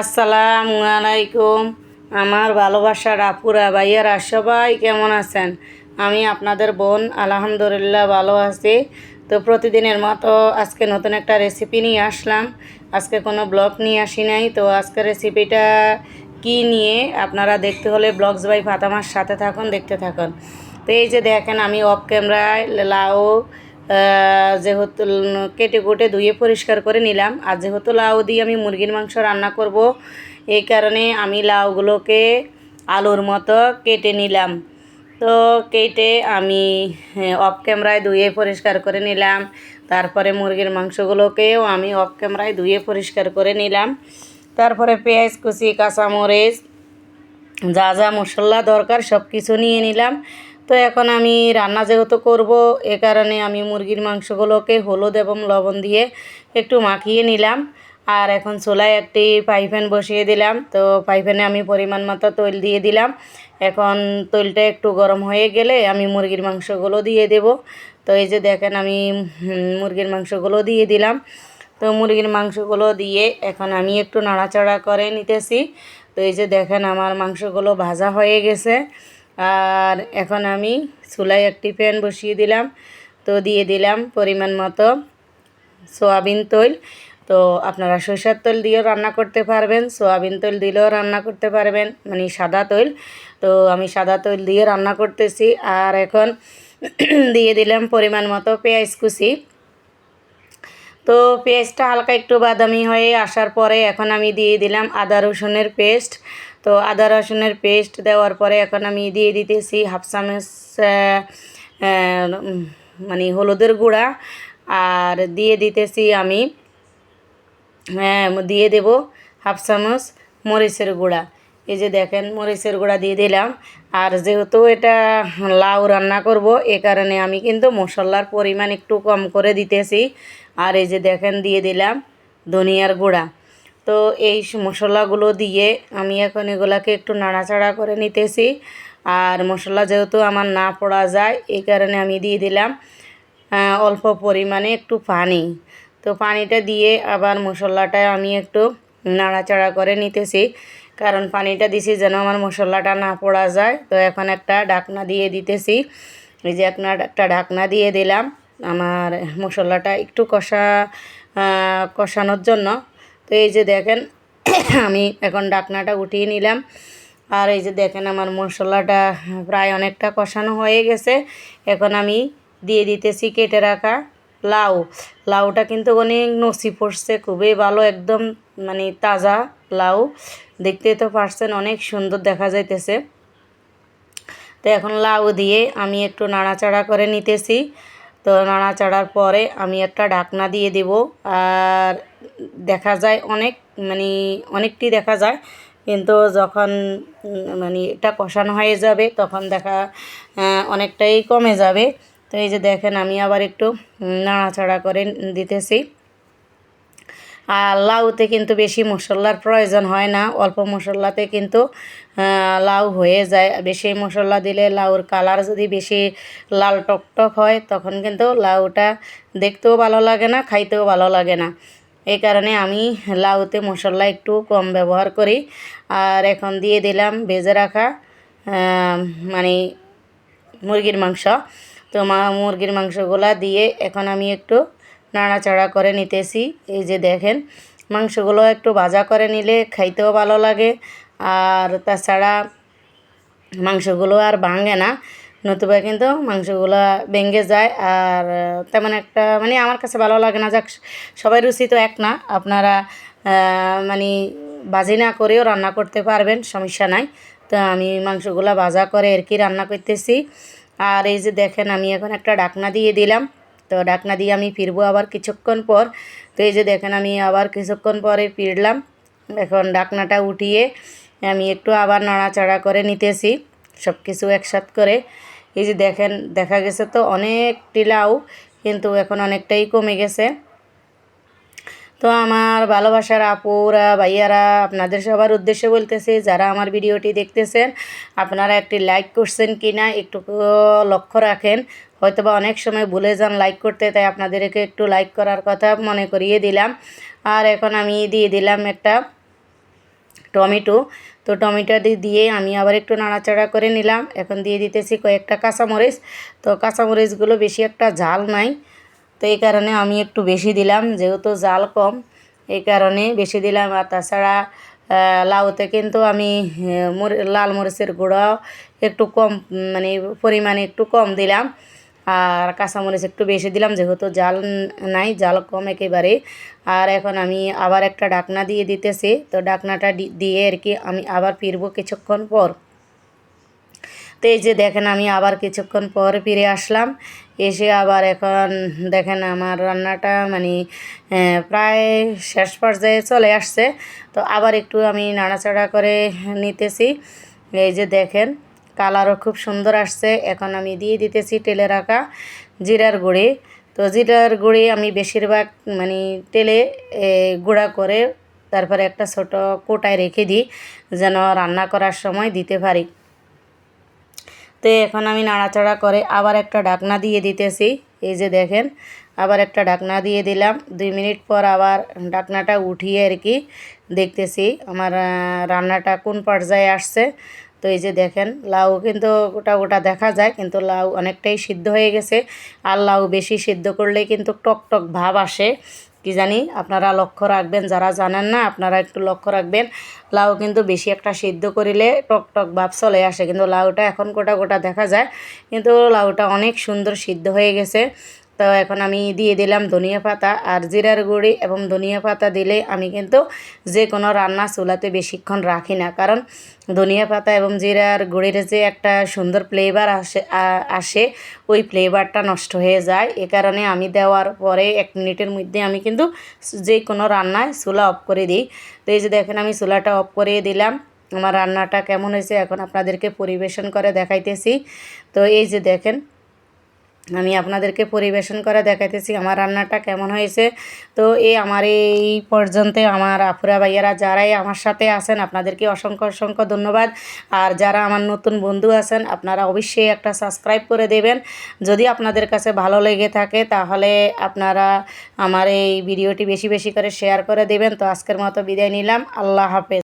আসসালামু আলাইকুম। আমার ভালোবাসার আপুরা, ভাইয়ারা, সবাই কেমন আছেন? আমি আপনাদের বোন, আলহামদুলিল্লাহ ভালো আছি। তো প্রতিদিনের মতো আজকে নতুন একটা রেসিপি নিয়ে আসলাম। আজকে কোনো ব্লগ নিয়ে আসি নাই। তো আজকের রেসিপিটা কি নিয়ে আপনারা দেখতে হলে ব্লগস বাই ফাতামার সাথে থাকুন, দেখতে থাকুন। তো এই যে দেখেন, আমি অফ ক্যামেরায় লাউ যেহেতু কেটে কুটে ধুয়ে পরিষ্কার করে নিলাম। আর যেহেতু লাউ দিয়ে আমি মুরগির মাংস রান্না করব, এই কারণে আমি লাউগুলোকে আলুর মতো কেটে নিলাম। তো কেটে আমি অফ ক্যামেরায় ধুয়ে পরিষ্কার করে নিলাম। তারপরে মুরগির মাংসগুলোকেও আমি অফ ক্যামেরায় ধুয়ে পরিষ্কার করে নিলাম। তারপরে পেঁয়াজ, কুচি, কাঁচামরিচ, যা যা মশলা দরকার সব কিছু নিয়ে নিলাম। তো এখন আমি রান্না যেহেতু করব, এ কারণে আমি মুরগির মাংসগুলোকে হলুদ এবং লবণ দিয়ে একটু মাখিয়ে নিলাম। আর এখন চুলায় একটি পাইপ্যান বসিয়ে দিলাম। তো পাইপ্যানে আমি পরিমাণ মতো তৈল দিয়ে দিলাম। এখন তৈলটা একটু গরম হয়ে গেলে আমি মুরগির মাংসগুলো দিয়ে দেব। তো এই যে দেখেন আমি মুরগির মাংসগুলো দিয়ে দিলাম। তো মুরগির মাংসগুলো দিয়ে এখন আমি একটু নাড়াচাড়া করে নিতেছি। তো এই যে দেখেন আমার মাংসগুলো ভাজা হয়ে গেছে। আর এখন আমি চুলায় একটি প্যান বসিয়ে দিলাম। তো দিয়ে দিলাম পরিমাণ মতো সোয়াবিন তৈল। তো আপনারা সরিষার তেল দিয়েও রান্না করতে পারবেন, সোয়াবিন তেল দিলেও রান্না করতে পারবেন মানে সাদা তৈল। তো আমি সাদা তৈল দিয়ে রান্না করতেছি। আর এখন দিয়ে দিলাম পরিমাণ মতো পেঁয়াজ কুচি। তো পেস্টটা হালকা একটু বাদামি হয়ে আসার পরে এখন আমি দিয়ে দিলাম আদা রসুনের পেস্ট। তো আদা রসুনের পেস্ট দেওয়ার পরে এখন আমি দিয়ে দিতেছি হাফ চামচ মানে হলুদের গুঁড়া। আর দিয়ে দিতেছি আমি হ্যাঁ দিয়ে দেব হাফ চামচ মরিচের গুঁড়া। এই যে দেখেন, মরিচের গুঁড়া দিয়ে দিলাম। আর যেহেতু এটা লাউ রান্না করব, এ কারণে আমি কিন্তু মশলার পরিমাণ একটু কম করে দিতেছি। আর এই যে দেখেন, দিয়ে দিলাম ধনিয়ার গুঁড়া। তো এই মশলাগুলো দিয়ে আমি এখন এগুলাকে একটু নাড়াচাড়া করে নিতেছি। আর মশলা যেহেতু আমার না পড়া যায়, এই কারণে আমি দিয়ে দিলাম অল্প পরিমাণে একটু পানি। তো পানিটা দিয়ে আবার মশলাটা আমি একটু নাড়াচাড়া করে নিতেছি, কারণ পানিটা দিছি যেন আমার মশলাটা না পড়া যায়। তো এখন একটা ঢাকনা দিয়ে দিতেছি। এই যে আপনার একটা ঢাকনা দিয়ে দিলাম। আমার মশলাটা একটু কষা কষানোর জন্য। তো এই যে দেখেন, আমি এখন ঢাকনাটা উঠিয়ে নিলাম। আর এই যে দেখেন, আমার মশলাটা প্রায় অনেকটা কষানো হয়ে গেছে। এখন আমি দিয়ে দিতেছি কেটে রাখা লাউ। লাউটা কিন্তু অনেক নসি পড়ছে, খুবই ভালো, একদম মানে তাজা লাউ। দেখতে তো পারছেন, অনেক সুন্দর দেখা যাইতেছে। তো এখন লাউ দিয়ে আমি একটু নাড়াচাড়া করে নিতেছি। তো নাড়াচাড়ার পরে আমি একটা ঢাকনা দিয়ে দেব। আর দেখা যায় অনেক মানে অনেকটি দেখা যায়। কিন্তু যখন মানে এটা কষানো হয়ে যাবে, তখন দেখা অনেকটাই কমে যাবে। তো এই যে দেখেন, আমি আবার একটু নাড়াচাড়া করে দিতেছি। আর লাউতে কিন্তু বেশি মশলার প্রয়োজন হয় না। অল্প মশলাতে কিন্তু লাউ হয়ে যায়। বেশি মশলা দিলে লাউর কালার যদি বেশি লাল টকটক হয়, তখন কিন্তু লাউটা দেখতেও ভালো লাগে না, খাইতেও ভালো লাগে না। এই কারণে আমি লাউতে মশলা একটু কম ব্যবহার করি। আর এখন দিয়ে দিলাম ভেজে রাখা মানে মুরগির মাংস। তো মা, মুরগির মাংসগুলা দিয়ে এখন আমি একটু নাড়াচাড়া করে নিতেছি। এই যে দেখেন, মাংসগুলো একটু ভাজা করে নিলে খাইতেও ভালো লাগে। আর তাছাড়া মাংসগুলো আর ভাঙে না। নতুবা কিন্তু মাংসগুলো ভেঙে যায় আর তেমন একটা মানে আমার কাছে ভালো লাগে না। যাক, সবাই রুচি তো এক না, আপনারা মানে বাজি না করেও রান্না করতে পারবেন, সমস্যা নাই। তো আমি মাংসগুলো ভাজা করে আর কি রান্না করতেছি। আর এই যে দেখেন, আমি এখন একটা ডাকনা দিয়ে দিলাম। তো ডাকনা দিয়ে আমি ফিরবো আবার কিছুক্ষণ পর। তো এই যে দেখেন, আমি আবার কিছুক্ষণ পরে ফিরলাম। এখন ডাকনাটা উঠিয়ে আমি একটু আবার নাড়াচাড়া করে নিতেছি। সব কিছু একসাথ করে। এই যে দেখেন, দেখা গেছে তো অনেকটি লাউ, কিন্তু এখন অনেকটাই কমে গেছে। তো আমার ভালোবাসার আপুরা, ভাইয়ারা, আপনাদের সবার উদ্দেশ্যে বলতেছি, যারা আমার ভিডিওটি দেখতেছেন, আপনারা একটি লাইক করছেন কি না একটু লক্ষ্য রাখেন। হয়তো বা অনেক সময় ভুলে যান লাইক করতে, তাই আপনাদেরকে একটু লাইক করার কথা মনে করিয়ে দিলাম। আর এখন আমি দিয়ে দিলাম একটা টমেটো। তো টমেটো দিয়ে আমি আবার একটু নাড়াচাড়া করে নিলাম। এখন দিয়ে দিতেছি কয়েকটা কাঁচামরিচ। তো কাঁচামরিচগুলো বেশি একটা ঝাল নাই। তো এই কারণে আমি একটু বেশি দিলাম, যেহেতু জাল কম। এই কারণে বেশি দিলাম। আর তাছাড়া লাউতে কিন্তু আমি লাল মরিচের গুঁড়াও একটু কম মানে পরিমাণে একটু কম দিলাম। আর কাঁচামরিচ একটু বেশি দিলাম, যেহেতু জাল নাই, জাল কম একেবারে। আর এখন আমি আবার একটা ডাকনা দিয়ে দিতেছি, তো ডাকনাটা দিয়ে আর কি আমি আবার ফিরবো কিছুক্ষণ পর। তো এই যে দেখেন, আমি আবার কিছুক্ষণ পর ফিরে আসলাম। এসে আবার এখন দেখেন, আমার রান্নাটা মানে প্রায় শেষ পর্যায়ে চলে আসছে। তো আবার একটু আমি নাড়াচাড়া করে নিতেছি। এই যে দেখেন কালারও খুব সুন্দর আসছে। এখন আমি দিয়ে দিতেছি তেলে রাখা জিরার গুঁড়ি। তো জিরার গুঁড়ি আমি বেশিরভাগ মানে তেলে গুঁড়া করে তারপরে একটা ছোট কোটায় রেখে দিই, যেন রান্না করার সময় দিতে পারি। তো এখন আমি নাড়াচাড়া করে আবার একটা ডাকনা দিয়ে দিতেছি। এই যে দেখেন, আবার একটা ডাকনা দিয়ে দিলাম। দুই মিনিট পর আবার ডাকনাটা উঠিয়ে আর কি দেখতেছি, আমার রান্নাটা কোন পর্যায়ে আসছে। তো এই যে দেখেন, লাউ কিন্তু গোটা গোটা দেখা যায়, কিন্তু লাউ অনেকটাই সিদ্ধ হয়ে গেছে। আর লাউ বেশি সিদ্ধ করলে কিন্তু টক টক ভাব আসে। কি জানি, আপনারা লক্ষ্য রাখবেন, যারা জানেন না, আপনারা একটু লক্ষ্য রাখবেন, লাউ কিন্তু বেশি একটা সিদ্ধ করিলে টক টক ভাব চলে আসে। কিন্তু লাউটা এখন গোটা গোটা দেখা যায়, কিন্তু লাউটা অনেক সুন্দর সিদ্ধ হয়ে গেছে। তো এখন আমি দিয়ে দিলাম ধনিয়া পাতা আর জিরার গুঁড়ি এবং ধনিয়া পাতা দিলে আমি কিন্তু যে কোনো রান্না চুলাতে বেশিক্ষণ রাখি না। কারণ ধনিয়া পাতা এবং জিরার গুঁড়ির যে একটা সুন্দর ফ্লেভার আসে আসে, ওই ফ্লেভারটা নষ্ট হয়ে যায়। এ কারণে আমি দেওয়ার পরে এক মিনিটের মধ্যে আমি কিন্তু যে কোনো রান্নায় চুলা অফ করে দিই। তো এই যে দেখেন আমি চুলাটা অফ করে দিলাম। আমার রান্নাটা কেমন হয়েছে এখন আপনাদেরকে পরিবেশন করে দেখাইতেছি। তো এই যে দেখেন আমি আপনাদেরকে পরিবেশন করে দেখাইতেছি আমার রান্নাটা কেমন হয়েছে। তো এই আমার এই পর্যন্ত আমার আফুরা ভাইয়ারা যারাই আমার সাথে আছেন, আপনাদেরকে অসংখ্য অসংখ্য ধন্যবাদ। আর যারা আমার নতুন বন্ধু আছেন, আপনারা অবশ্যই একটা সাবস্ক্রাইব করে দেবেন। যদি আপনাদের কাছে ভালো লেগে থাকে, তাহলে আপনারা আমার এই ভিডিওটি বেশি বেশি করে শেয়ার করে দেবেন। তো আজকের মতো বিদায় নিলাম। আল্লাহ হাফেজ।